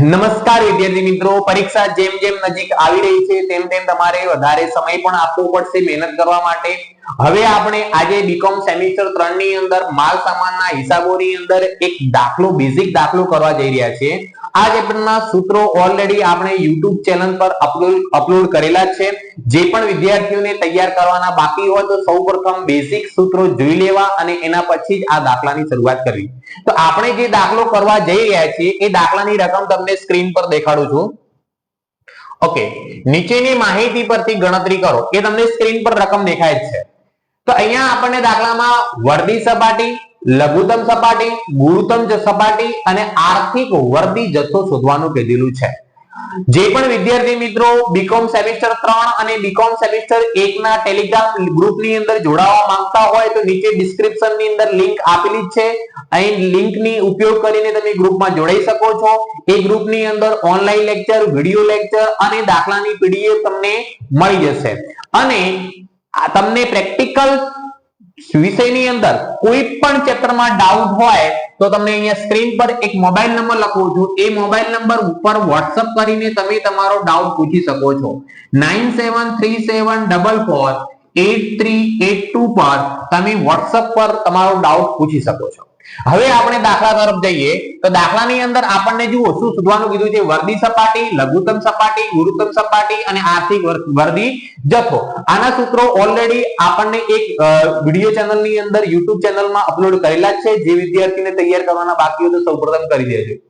નમસ્કાર વિદ્યાર્થી મિત્રો, પરીક્ષા જેમ જેમ નજીક આવી રહી છે, તેમ તેમ તમારે વધારે સમય પણ આપવો પડશે મહેનત કરવા માટે. હવે આપણે આજે બીકોમ સેમિસ્ટર 3 ની અંદર માલ સામાનના હિસાબોની અંદર એક દાખલો બેઝિક દાખલો કરવા જઈ રહ્યા છીએ. આ ચેપ્ટરના સૂત્રો ઓલરેડી આપણે YouTube ચેનલ પર અપલોડ અપલોડ કરેલા છે. જે પણ વિદ્યાર્થીઓને તૈયાર કરવાના બાકી હોય તો સૌપ્રથમ બેઝિક સૂત્રો જોઈ લેવા અને એના પછી જ આ દાખલાની શરૂઆત કરવી. તો આપણે જે દાખલો કરવા જઈ રહ્યા છીએ, એ દાખલાની રકમ તમને સ્ક્રીન પર દેખાડું છું. ઓકે નીચેની માહિતી પરથી ગણતરી કરો. એ તમને સ્ક્રીન પર રકમ દેખાય છે. તો અહીંયા આપણને દાખલામાં વર્દી સપાટી લઘુત્તમ સપાટી, ગુરુત્તમ સપાટી અને આર્થિક વર્દી જથ્થો શોધવાનું કીધેલું છે. જે પણ વિદ્યાર્થી મિત્રો બીકોમ સેમિસ્ટર ત્રણ અને બીકોમ સેમિસ્ટર એક ના ટેલિગ્રામ ગ્રુપની અંદર જોડાવા માંગતા હોય તો નીચે ડિસ્ક્રિપ્શનની અંદર લિંક આપેલી છે. અહીં લિંકની ઉપયોગ કરીને તમે ગ્રુપમાં જોડાઈ શકો છો. એ ગ્રુપની અંદર ઓનલાઈન લેક્ચર વીડિયો લેક્ચર અને દાખલાની પીડીએફ તમને મળી જશે. અને તમને પ્રેક્ટિકલ વિષયની અંદર કોઈ પણ ચેપ્ટરમાં ડાઉટ હોય, તો તમને અહીંયા સ્ક્રીન પર એક મોબાઈલ નંબર લખો છો. એ મોબાઈલ નંબર ઉપર વોટ્સઅપ કરીને તમે તમારો ડાઉટ પૂછી શકો છો. Nine seven three seven double four eight three eight two પર તમે વોટ્સઅપ પર તમારો ડાઉટ પૂછી શકો છો. હવે આપણે દાખલા તરફ જઈએ. તો દાખલાની અંદર આપણને જુઓ, શું શોધવાનું કીધું છે? વર્દી સપાટી, લઘુત્તમ સપાટી, ગુરુત્તમ સપાટી અને આર્થિક વર- વર્દી જથ્થો. આના સૂત્રો ઓલરેડી આપણને એક વીડિયો ચેનલની અંદર યુટ્યુબ ચેનલમાં અપલોડ કરેલા છે. જે વિદ્યાર્થીને તૈયાર કરવાના બાકી હોય તો સૌપ્રથમ કરી દેજો.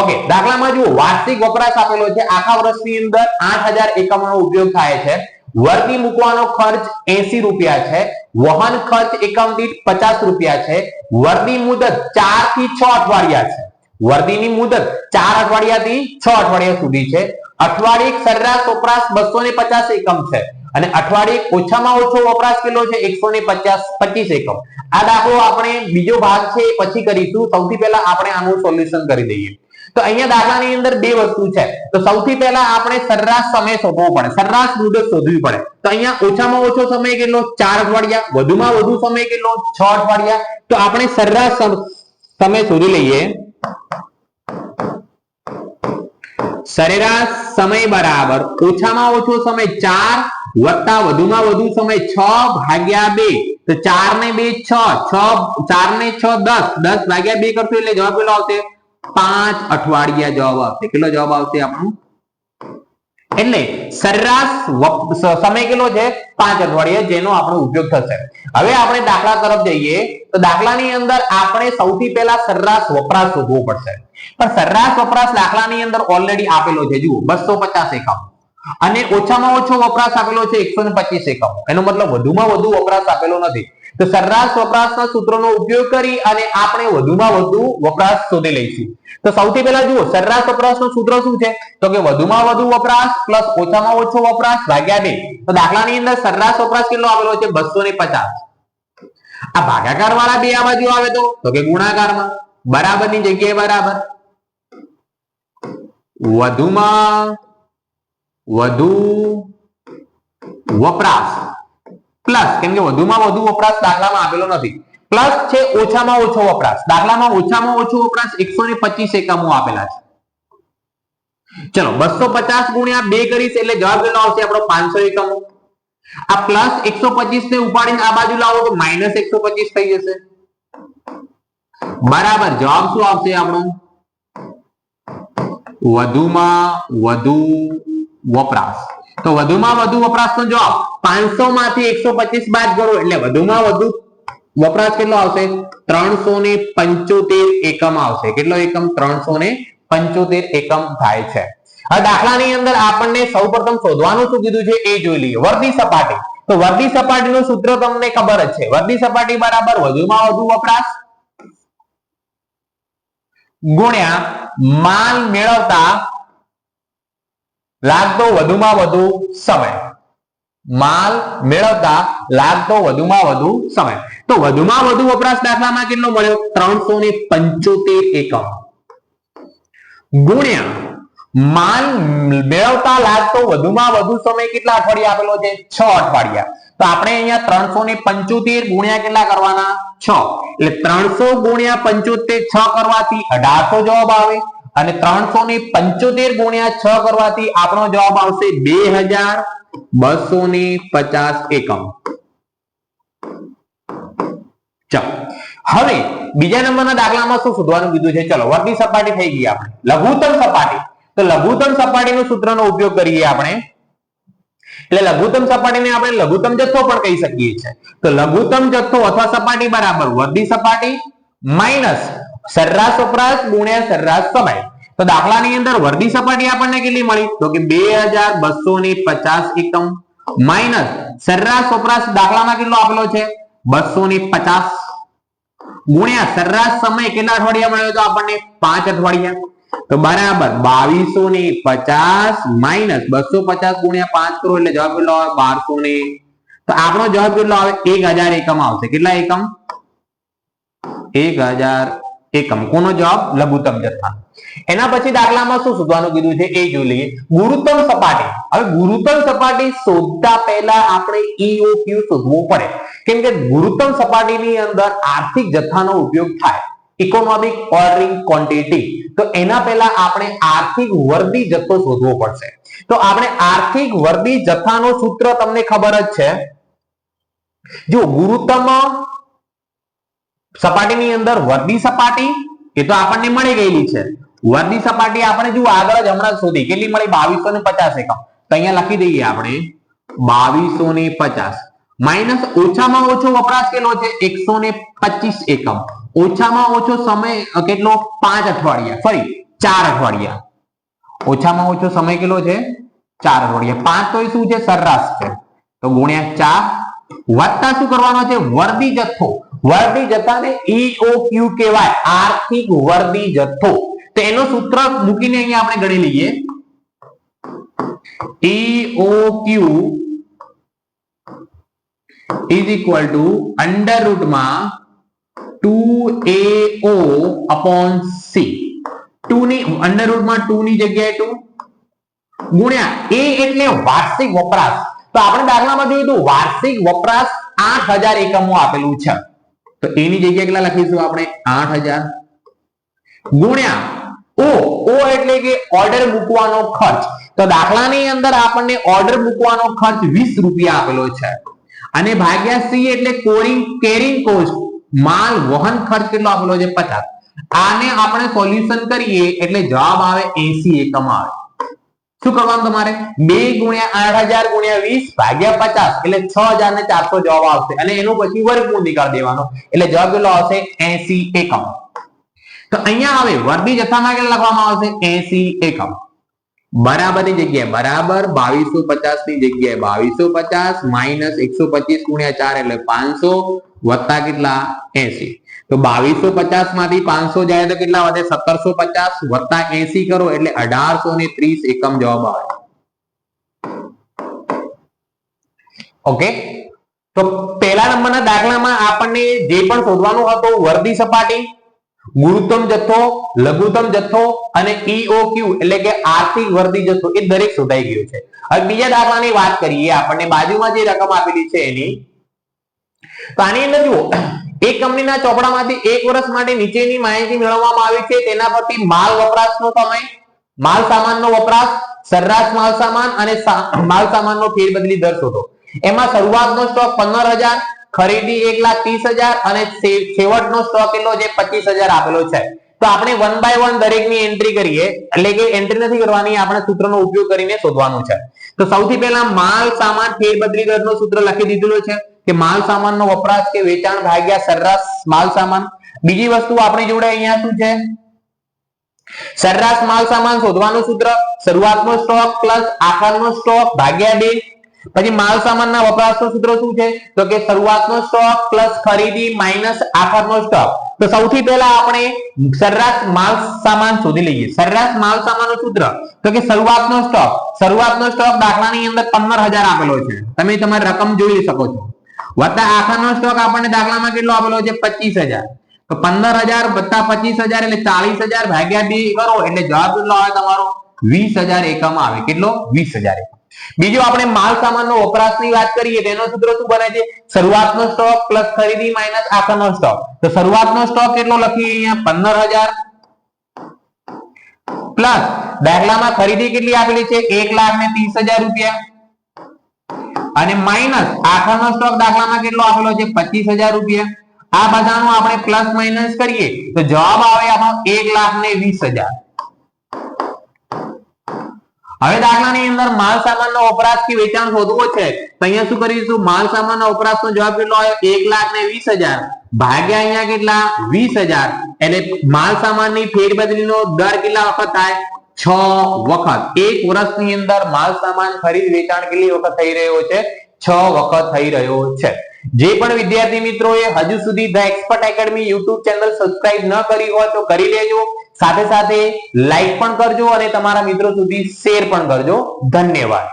ઓકે દાખલામાં જુઓ, વાર્ષિક વપરાશ આપેલો છે. આખા વર્ષની અંદર આઠ એકમનો ઉપયોગ થાય છે. વર્દી મૂકવાનો ખર્ચ એસી રૂપિયા છે. વહન ખર્ચ એકમ દીઠ પચાસ રૂપિયા છે. વર્દી મુદત ચારથી છ અઠવાડિયા છે. વર્દીની મુદત ચાર અઠવાડિયા થી છ અઠવાડિયા સુધી છે. અઠવાડિયે સરેરાશ વપરાશ બસો ને પચાસ એકમ છે. અને અઠવાડિયે ઓછામાં ઓછો વપરાશ કેટલો છે? એકસો ને પચાસ પચીસ એકમ. આ દાખલો આપણે બીજો ભાગ છે પછી કરીશું. સૌથી પહેલા આપણે આનું સોલ્યુશન કરી દઈએ. તો અહીંયા દાખલાની અંદર બે વસ્તુ છે. તો સૌથી પહેલા આપણે સરેરાશ સમય શોધવો પડે. સરેરાશ મુદત શોધવી પડે. તો અહીંયા ઓછામાં ઓછો સમય કેટલો? ચાર અઠવાડિયા. વધુમાં વધુ સમય કેટલો? છ અઠવાડિયા. તો આપણે સરેરાશ સમય શોધી લઈએ. સરેરાશ સમય બરાબર ઓછામાં ઓછો સમય ચાર વત્તા વધુમાં વધુ સમય છ ભાગ્યા બે. તો ચાર ને બે છ. છ ચાર ને છ દસ. દસ ભાગ્યા બે કરશો એટલે જવાબ કેટલો આવશે? પાંચ અઠવાડિયા જવાબ આવશે. કેટલો જવાબ આવશે આપણો? એટલે સરેરાશ સમય કેટલો છે? પાંચ અઠવાડિયા, જેનો આપણો ઉપયોગ થશે. હવે આપણે દાખલા તરફ જઈએ. તો દાખલાની અંદર આપણે સૌથી પહેલા સરેરાશ વપરાશ શોધવો પડશે. પણ સરેરાશ વપરાશ દાખલાની અંદર ઓલરેડી આપેલો છે. જુઓ, બસો પચાસ એકમ. અને ઓછામાં ઓછો વપરાશ આપેલો છે એકસો ને પચીસ એકમ. એનો મતલબ વધુમાં વધુ વપરાશ આપેલો નથી. તો સરેરાશ વપરાશના સૂત્રનો ઉપયોગ કરી અને આપણે વધુમાં વધુ વપરાશ શોધી લઈશું. તો સૌથી પહેલા જુઓ, સરેરાશ વપરાશનું સૂત્ર શું છે? તો કે વધુમાં વધુ વપરાશ પ્લસ ઓછામાં ઓછો વપરાશ ભાગ્યા બે. તો દાખલાની અંદર સરેરાશ વપરાશ કેટલો આવેલો છે? બસો આ ભાગાકાર વાળા બે આ બાજુ આવે તો? તો કે ગુણાકારમાં. બરાબરની જગ્યાએ બરાબર. વધુમાં વધુ વપરાશ. પ્લસ કેમ કે વધુમાં વધુ વપરાશ દાખલામાં આપેલો નથી. પ્લસ છે ઓછામાં ઓછો વપરાશ. દાખલામાં ઓછામાં ઓછો વપરાશ એકસો એકમો આપેલા છે. ચલો બસો પચાસ ગુણ્યા બે કરીશ એટલે જવાબ કેટલો આવશે? આપણો પાંચસો એકમો. આ પ્લસ એકસો પચીસ ને ઉપાડીને આ બાજુ લાવો તો માઇનસ એકસો પચીસ થઈ જશે. બરાબર, જવાબ શું આવશે આપણો? વધુમાં વધુ વપરાશ. તો વધુમાં વધુ વપરાશનો જવાબ પાંચસો માંથી એકસો પચીસ બાદ કરો. એટલે વધુમાં વધુ વપરાશ કેટલો આવશે? ત્રણસો ને પંચોતેર એકમ આવશે. કેટલો એકમ? ત્રણસો ને પંચોતેર એકમ થાય છે. આ દાખલાની અંદર આપણને સૌપ્રથમ શોધવાનું શું કીધું છે? એ જોઈ લઈએ. વર્દી સપાટી. તો વર્દી સપાટીનું સૂત્ર તમને ખબર જ છે. વર્દી સપાટી બરાબર વધુમાં વધુ વપરાશ ગુણ્યા માલ મેળવતા લાગતો વધુમાં વધુ સમય. માલ મેળવતા લાગતો વધુમાં વધુ સમય. તો વધુમાં વધુ વપરાશ દાખલામાં કેટલો મળ્યો? ત્રણસો ને પંચોતેર એકમ. ગુણ્યા, માલ મેળવતા લાગતો વધુમાં વધુ સમય કેટલા અઠવાડિયા આપેલો છે? છ અઠવાડિયા. તો આપણે અહીંયા ત્રણસો ને પંચોતેર ગુણ્યા કેટલા કરવાના? છ. એટલે ત્રણસો ગુણ્યા પંચોતેર છ કરવાથી અઢારસો જવાબ આવે. અને ત્રણસો ને પંચોતેર ગુણ્યા છ કરવાથી આપણો જવાબ આવશે બે હજાર બસો ને પચાસ એકમ. હવે બીજા નંબરના દાખલામાં શું શોધવાનું કીધું છે? ચલો વર્ગની સપાટી થઈ ગઈ આપણે. લઘુત્તમ સપાટી. તો લઘુત્તમ સપાટીનું સૂત્રનો ઉપયોગ કરીએ આપણે. એટલે લઘુત્તમ સપાટીને આપણે લઘુત્તમ જથ્થો પણ કહી શકીએ છીએ. તો લઘુત્તમ જથ્થો અથવા સપાટી બરાબર વર્ધી સપાટી માઇનસ સરેરાશ વપરાશ ગુણ્યા સરેરાશ સમય. તો દાખલાની અંદર વર્ગની સપાટી આપણને કેટલી મળી? તો કે બે હજાર બસો ને પચાસ એકમ. માઇનસ સરેરાશ વપરાશ દાખલામાં કેટલો આપેલો છે? બસો ને પચાસ. ગુણ્યા સરેરાશ સમય કેટલા અઠવાડિયા મળ્યો તો આપણને? પાંચ અઠવાડિયા. તો બરાબર બાવીસો ને પચાસ માઇનસ બસો પચાસ ગુણ્યા પાંચ કરો એટલે જવાબ કેટલો આવે? બારસો ને. તો આપણો જવાબ કેટલો આવે? એક હજાર એકમ આવશે. કેટલા એકમ? એક હજાર એકમ કોનો જવાબ લઘુત્તમ જથ્થા એના પછી દાખલામાં શું શોધવાનું કીધું છે? એ જોઈ લઈએ. ગુરુત્તમ સપાટી. હવે ગુરુત્તમ સપાટી શોધતા પહેલા આપણે ઈઓક્યુ શોધવું પડે. કેમ કે ગુરુત્તમ સપાટીની અંદર આર્થિક જથ્થાનો ઉપયોગ થાય. ઇકોનોમિક ઓર્ડરિંગ ક્વોન્ટિટી તો એના પહેલા આપણે આર્થિક વર્દી જથ્થો શોધવો પડશે. તો આપણે આર્થિક વર્દી જથ્થાનો સૂત્ર તમને ખબર જ છે. જો ગુરુત્તમ સપાટીની અંદર વર્દી સપાટી એ તો આપણને મળી ગયેલી છે. વર્દી સપાટી આપણે જુઓ, આગળ જ હમણાં સુધી કેટલી મળી? બાવીસો ને પચાસ એકમ. તો અહીંયા લખી દઈએ આપણે. બાવીસો ને પચાસ. માઇનસ ઓછામાં ઓછો વપરાશ કેટલો છે? એકસો ને પચીસ એકમ. ઓછામાં ઓછો સમય કેટલો? પાંચ અઠવાડિયા. ફરી ચાર અઠવાડિયા. ઓછામાં ઓછો સમય કેટલો છે? ચાર અઠવાડિયા. પાંચ તો શું છે? સરેરાશ છે. તો ગુણ્યા ચાર. વત્તા શું કરવાનો છે? વર્દી જથ્થો. વર્દી જથ્થાને ઈઓ ક્યુ કહેવાય. આર્થિક વર્દી જથ્થો. તો એનો સૂત્ર મૂકીને અહીંયા આપણે ગણી લઈએ. E O Q is equal to under રૂટમાં two A O upon C two ની અંડર રૂટમાં ટુ ની જગ્યાએ ટુ ગુણ્યા એ એટલે વાર્ષિક વપરાશ. તો આપણે દાખલામાં જોયું હતું, વાર્ષિક વપરાશ આઠ હજાર એકમો આપેલું છે. તો એની જગ્યાએ કેટલા લખીશું આપણે? આઠ હજાર. ગુણ્યા ઓ. ઓ એટલે કે ઓર્ડર મૂકવાનો ખર્ચ. તો દાખલાની અંદર આપણને ઓર્ડર મૂકવાનો ખર્ચ વીસ રૂપિયા આપેલો છે. અને ભાગ્યા સી એટલે કોરિંગ કેરિંગ કોસ્ટ માલ, વહન ખર્ચ કેટલો આપેલો છે? પચાસ. આને આપણે સોલ્યુશન કરીએ એટલે જવાબ આવે એસી એકમ આવે. શું કરવાનું તમારે? બે ગુણ્યા આઠ હજાર ગુણ્યા વીસ ભાગ્યા પચાસ, એટલે છ હજાર ને ચારસો જવાબ આવશે. અને એનું પછી વર્ગમૂળ નીકાળી દેવાનો. એટલે જવાબ કેટલો આવશે? એસી એકમ. તો અહીંયા હવે વર્ગી જથ્થામાં કેટલા લખવામાં આવશે? એસી એકમ. બરાબરની જગ્યાએ, બરાબર બાવીસો પચાસની જગ્યાએ, બાવીસો પચાસ માઇનસ એકસો પચીસ ગુણ્યા ચાર એટલે પાંચસો વત્તા કેટલા? એસી. તો બાવીસો પચાસમાંથી પાંચસો જાય તો કેટલા વધે? સત્તરસો પચાસ વત્તા એસી કરો એટલે અઢારસો ને ત્રીસ એકમ જવાબ આવે. ઓકે? તો પહેલા નંબરના દાખલામાં આપણને જે પણ શોધવાનું હતું, વર્દી સપાટી ગુરુત્તમ જથ્થો, લઘુત્તમ જથ્થો અને ઈઓક્યુ એટલે કે આર્થિક વર્દી જથ્થો એ દરેક શોધાઈ ગયો છે. હવે બીજા દાખલાની વાત કરીએ, આપણને બાજુમાં જે રકમ આપેલી છે એની, તો આની અંદર જુઓ, એક કંપનીના ચોપડામાંથી એક વર્ષ માટે નીચેની માહિતી મેળવવામાં આવી છે, તેના પરથી માલ વપરાશનો સમય, માલ સામાનનો વપરાશ, સરેરાશ માલ સામાન અને માલ સામાનનો ફેરબદલી દર શોધો. એમાં શરૂઆતનો સ્ટોક પંદર હજાર ખરીદી એક લાખ ત્રીસ હજાર અને છેવટનો સ્ટોક કેટલો છે, પચીસ હજાર આપેલો છે. તો આપણે વન બાય વન દરેકની એન્ટ્રી કરીએ, એટલે કે એન્ટ્રી નથી કરવાની, આપણે સૂત્રનો ઉપયોગ કરીને શોધવાનું છે. તો સૌથી પહેલા માલ સામાન ફેરબદલી દરનો સૂત્ર લખી દીધેલું છે, કે માલ સામાનનો વપરાશ કે વેચાણ ભાગ્યા સરેરાશ માલ સામાન. બીજી વસ્તુ આપણી જોડે અહીંયા શું છે? સરેરાશ માલ સામાન શોધવાનું સૂત્ર, શરૂઆતનો સ્ટોક પ્લસ આખરનો સ્ટોક ભાગ્યા બે પછી માલ સામાનના વપરાશનું સૂત્ર શું છે? તો કે શરૂઆતનો સ્ટોક પ્લસ ખરીદી માઇનસ આખરનો સ્ટોક તો સૌથી પહેલા આપણે સરેરાશ માલ સામાન શોધી લઈએ. સરેરાશ માલ સામાનનું સૂત્ર. તો કે શરૂઆતનો સ્ટોક શરૂઆતનો સ્ટોક દાખલાની અંદર 15000 આપેલો છે. તમે તમારી રકમ જોઈ શકો છો. વત્તા આખરનો સ્ટોક આપણને દાખલામાં કેટલો આપેલો છે? પચીસ હજાર. તો પંદર હજાર વત્તા પચીસ હજાર એટલે ચાલીસ હજાર ભાગ્યા 2 કરો. એટલે જવાબ કેટલો આવે તમારો? વીસ હજાર એકમ આવે. કેટલો? વીસ હજાર એકમ. બીજું આપણે માલ સામાનનો વપરાશની વાત કરીએ તો એનો સૂત્ર શું બને છે? શરૂઆતનો સ્ટોક પ્લસ ખરીદી માઇનસ આખરનો સ્ટોક. તો શરૂઆતનો સ્ટોક કેટલો લખીએ અહીંયા? પંદર હજાર પ્લસ દાખલામાં ખરીદી કેટલી આપેલી છે? એક લાખ ને ત્રીસ હજાર રૂપિયા. અને માઇનસ આખરનો સ્ટોક દાખલામાં કેટલો આપેલો છે? પચીસ હજાર રૂપિયા. આ બધાનું આપણે પ્લસ માઇનસ કરીએ તો જવાબ આવે આપણો એક લાખ ને વીસ હજાર. હવે દાખલાની અંદર માલ સામાનનો વપરાશ કે વેચાણ શોધવો છે, તો અહીંયા શું કરીશું? માલ સામાનનો વપરાશનો જવાબ કેટલો આવ્યો એક ભાગ્યા અહીંયા કેટલા? વીસ એટલે માલ સામાનની ફેરબદલીનો દર કેટલા વખત થાય? છ વખત. એક વર્ષની અંદર માલ સામાન ખરીદ વેચાણ કેટલી વખત થઈ રહ્યો છે? છ વખત થઈ રહ્યો છે. જે પણ વિદ્યાર્થી મિત્રોએ હજુ સુધી the expert academy YouTube channel subscribe ન કરી હોય તો કરી લેજો. સાથે સાથે લાઈક પણ કરજો અને તમારા મિત્રો સુધી શેર પણ કરજો. ધન્યવાદ.